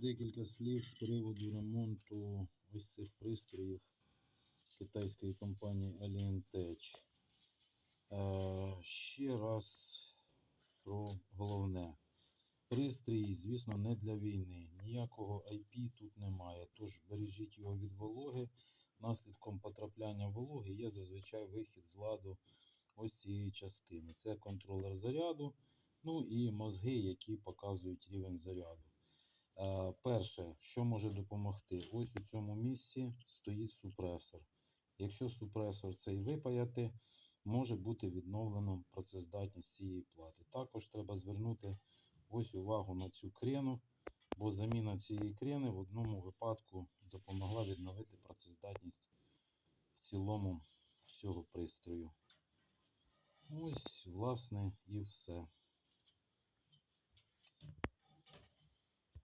декілька слів з приводу ремонту ось цих пристроїв китайської компанії Alientech. Е, ще раз про головне. Пристрій, звісно, не для війни. Ніякого IP тут немає. Тож бережіть його від вологи. Наслідком потрапляння вологи є зазвичай вихід з ладу ось цієї частини. Це контролер заряду, ну і мозги, які показують рівень заряду. Перше, що може допомогти, ось у цьому місці стоїть супресор. Якщо супресор цей випаяти, може бути відновлено працездатність цієї плати. Також треба звернути ось увагу на цю крену, бо заміна цієї крени в одному випадку допомогла відновити працездатність в цілому всього пристрою. Ось, власне, і все.